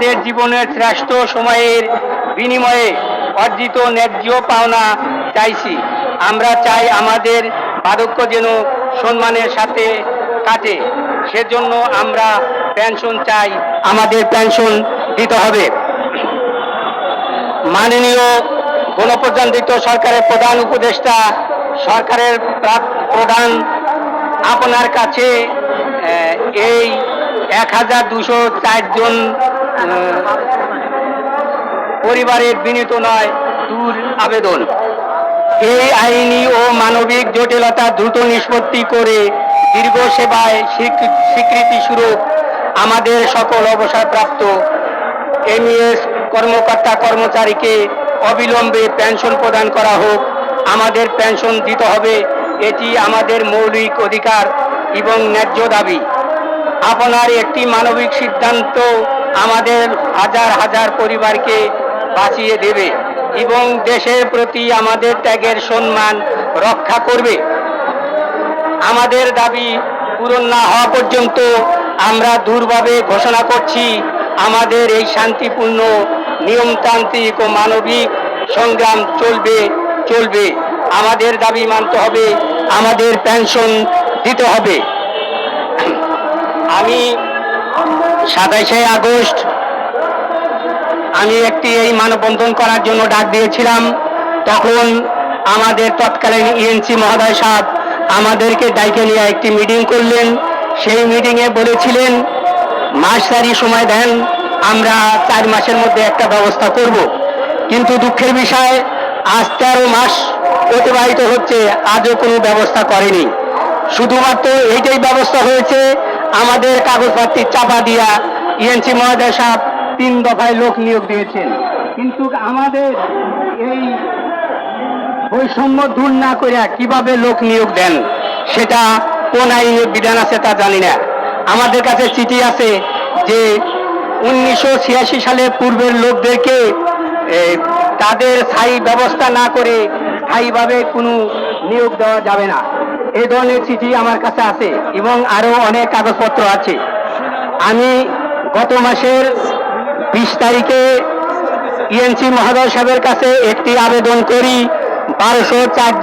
আমাদের জীবনের শ্রেষ্ঠ সময়ের বিনিময়ে অর্জিত ন্যায্য পাওনা চাইছি। আমরা চাই আমাদের বার্ধক্য যেন সম্মানের সাথে কাটে। সেজন্য আমরা পেনশন চাই, আমাদের পেনশন দিতে হবে। মাননীয় গণপ্রজাতন্ত্রিত সরকারের প্রধান উপদেষ্টা, সরকারের প্রা- প্রধান আপনার কাছে এই এক হাজার দুশো চারজন পরিবারের বিনীত নয় দূর আবেদন। এই আইনি ও মানবিক জটিলতা দ্রুত নিষ্পত্তি করে দীর্ঘ সেবায় স্বীকৃ- স্বীকৃতি স্বরূপ আমাদের সকল অবসরপ্রাপ্ত এমইএস কর্মকর্তা কর্মচারীকে অবিলম্বে পেনশন প্রদান করা হোক। আমাদের পেনশন দিতে হবে, এটি আমাদের মৌলিক অধিকার এবং ন্যায্য দাবি। আপনার একটি মানবিক সিদ্ধান্ত আমাদের হাজার হাজার পরিবারকে বাঁচিয়ে দেবে এবং দেশের প্রতি আমাদের ত্যাগের সম্মান রক্ষা করবে। আমাদের দাবি পূরণ না হওয়া পর্যন্ত আমরা দূরভাবে ঘোষণা করছি, আমাদের এই শান্তিপূর্ণ, নিয়মতান্ত্রিক ও মানবিক সংগ্রাম চলবে চলবে। আমাদের দাবি মানতে হবে, আমাদের পেনশন দিতে হবে। আমি সাতাইশে আগস্ট আমি একটি এই মানববন্ধন করার জন্য ডাক দিয়েছিলাম। তখন আমাদের তৎকালীন ইএনসি মহোদয় সাহেব আমাদেরকে ডাইকে নিয়ে একটি মিটিং করলেন। সেই মিটিংয়ে বলেছিলেন, মাস চারি সময় দেন, আমরা চার মাসের মধ্যে একটা ব্যবস্থা করব। কিন্তু দুঃখের বিষয়, আজ তেরো মাস অতিবাহিত হচ্ছে, আজও কোনো ব্যবস্থা করেনি। শুধুমাত্র এইটাই ব্যবস্থা হয়েছে আমাদের কাগজপত্র চাপা দিয়া ইএনসি মহোদয় সাহেব তিন দফায় লোক নিয়োগ দিয়েছেন। কিন্তু আমাদের এই বৈষম্য দূর না করে কীভাবে লোক নিয়োগ দেন, সেটা কোন আইনের বিধান আছে তা জানি না। আমাদের কাছে চিঠি আছে যে উনিশশো ছিয়াশি সালে পূর্বের লোকদেরকে তাদের স্থায়ী ব্যবস্থা না করে স্থায়ীভাবে কোনো নিয়োগ দেওয়া যাবে না। এই ধরনের চিঠি আমার কাছে আছে এবং আরও অনেক কাগজপত্র আছে। আমি গত মাসের বিশ তারিখে ইএনসি মহোদয় সাহেবের কাছে একটি আবেদন করি, বারোশো চার